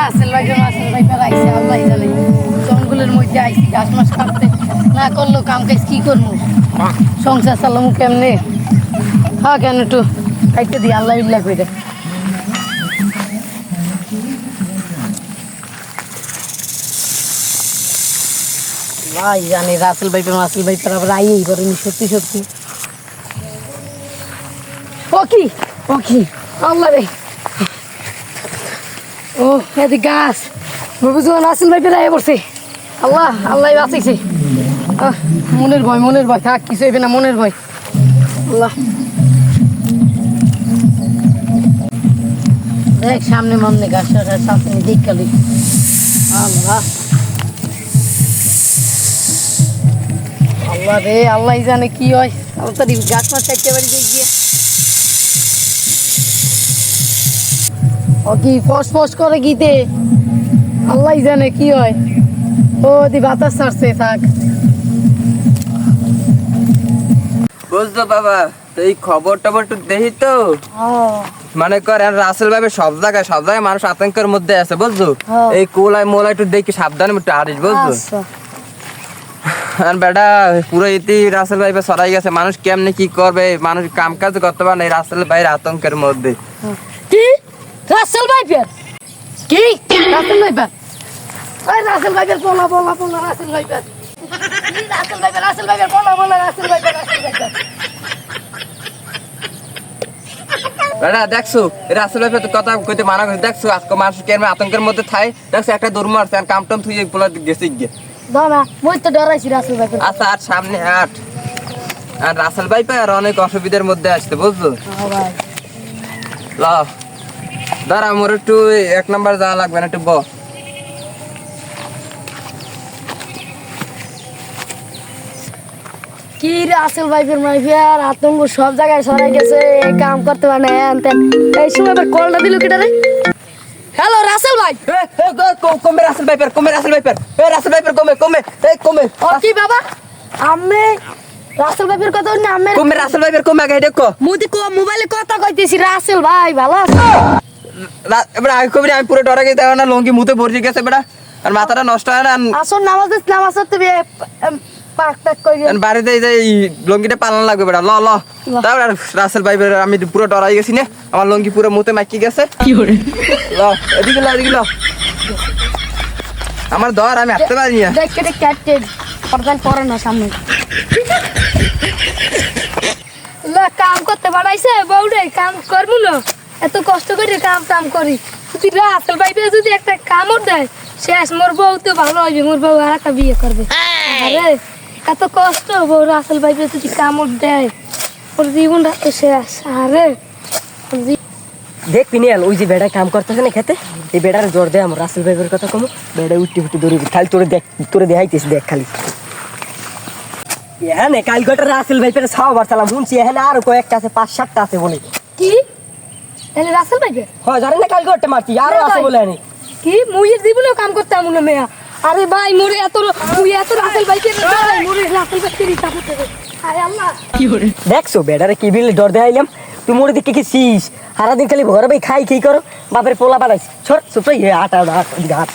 রাসেল ভাই জানে। জঙ্গলের মধ্যে আইসি ঘাস মাস কাটতে না করলেও কাম কাজ, কি করব? সংসার চালামু কেমনে? হ্যাঁ কেন একটু খাইতে দিই আল্লাহ ইল্লা করে ভাই, জানি রাসেল ভাই পের রাসেল ভাই আবার আইয়েই পারেনি সত্যি সত্যি। ও কি? ও কি? আল্লাহ রে। ও এদিকে গাছ। ভবিষ্যৎ আসিল ভাই পেরাই পড়ছে। আল্লাহ আল্লাহ বাঁচাইছে। মনের ভয় মনের ভয়। থাক, কিছু হইবে না, মনের ভয়। আল্লাহ। দেখ, সামনে মামনে গাছ সামনে দিক কালি আল্লাহ। আল্লাহ রে, আল্লাহ জানে কি হয়। তাড়াতাড়ি গাছ মাছ বাড়ি দিয়ে গিয়ে ও কি ফস ফস করে গীতে? আল্লাহ জানে কি হয়। ও দি বাতাস ছাড়ছে থাক। বুঝতো বাবা এই খবর টবর একটু দেখি তো। মানে কর আর রাসেল ভাবে সব জায়গায় সব জায়গায় মানুষ আতঙ্কের মধ্যে আছে বুঝছ। এই কোলায় মোলায় একটু দেখি সাবধানে একটু হারিস বুঝছ? আচ্ছা। আর বেটা পুরো ইতি রাসেল ভাই সরাই গেছে। মানুষ কেমনে কি করবে? মানুষ কাম কাজ করতে পারে না রাসেল ভাইয়ের আতঙ্কের মধ্যে। Russell viper? কি? Russell viper? ওই রাসেল ভাইপার পোলা পোলা পোলা রাসেল ভাইপার। কি রাসেল ভাইপার রাসেল ভাইপার পোলা পোলা রাসেল ভাইপার রাসেল ভাইপার। বেটা দেখছ? এই রাসেল ভাই তো কথা কইতে মানা করছে দেখছ? আজকে মানুষ কেমন আতঙ্কের মধ্যে থাই দেখছ? একটা দৌড় মারছে আর কাম টাম থুই পোলা গেছে গিয়ে। দাদা মই তো ডরাইছি রাসেল ভাইপার। আচ্ছা আর সামনে হাট। আর রাসেল ভাই আর অনেক অসুবিধার মধ্যে আসছে বুঝছ? ভাই। ল। দাঁড়া মোর একটু এক নাম্বার যাওয়া লাগবে না একটু ব। কি রাসেল ভাইপের মাইফিয়ার আতঙ্ক সব জায়গায় সরাই গেছে কাম করতে পারে না হ্যান ত্যান। এই সময় আবার কলটা দিল কেটে রে? হ্যালো রাসেল ভাই। কমে রাসেল ভাইপার কমে রাসেল ভাইপার এ রাসেল ভাইপার কমে কমে এই কমে ও কি বাবা? আমি রাসেল ভাইপের কথা না আমি কমে রাসেল ভাইপার কমে আগে দেখো। মুদি কো মোবাইলে কথা কইতেছি রাসেল ভাই ভালো আছে? এবার আগে কবি আমি পুরো ডরা গেছে না লঙ্গি মুতে ভরে গেছে বেটা। আর মাথাটা নষ্ট হয় না আসর নামাজ নামাজ বাড়িতে এই লঙ্গিটা পালন লাগবে বেটা। ল ল। তারপর রাসেল ভাইপার আমি পুরো ডরাই গেছি না। আমার লঙ্গি পুরো মুতে মাইকি গেছে। ল এদিকে ল এদিকে ল। আমার দর আমি হাঁটতে পারি না। না সামনে। কাম করতে বাড়াইছে বউরে কাম করব না এত কষ্ট করে কাম টাম করি। যদি রাসেল ভাইপে যদি একটা কামড় দেয় শেষ মোর বউ তো ভালো হইবে মোর বউ আর একটা বিয়ে করবে। আরে এত কষ্ট বউ রাসেল ভাইপে যদি কামড় দেয় ওর জীবনটা তো শেষ। আরে দেখ পিনিয়াল ওই যে বেড়া কাম করতেছে না খেতে এই বেড়ার জোর দেয় আমার রাসেল ভাইবের কথা কমো। বেড়া উঠতে উঠতে দৌড়ি খালি তোরে দেখ তোরে দেখাইতেছি দেখ খালি। হ্যাঁ কাল কটা রাসেল ভাই পেরে ছাও চালাম শুনছি এখানে আরও কয়েকটা আছে পাঁচ সাতটা আছে বলে। তাহলে রাসেল ভাইকে? হ্যাঁ জানি না কালকে ওটা মারছি আর না আছে বলে আনি। কি? মুইয়ের জীবনেও কাম করতে আমুল মেয়া। আরে ভাই মোরে এত মুই এত রাসেল ভাইকে ভাই মোরে রাসেল ভাইকে কে রিতা করতে আরে আল্লাহ। দেখছ বেড়ারে কি বিল ডর দেখাইলাম? তুই মোরে দিকে কি সিস সারাদিন খালি ঘরে ভাই খাই খাই করো? বাপের পোলা বানাইছি ছোট ছোট আটা আট হাত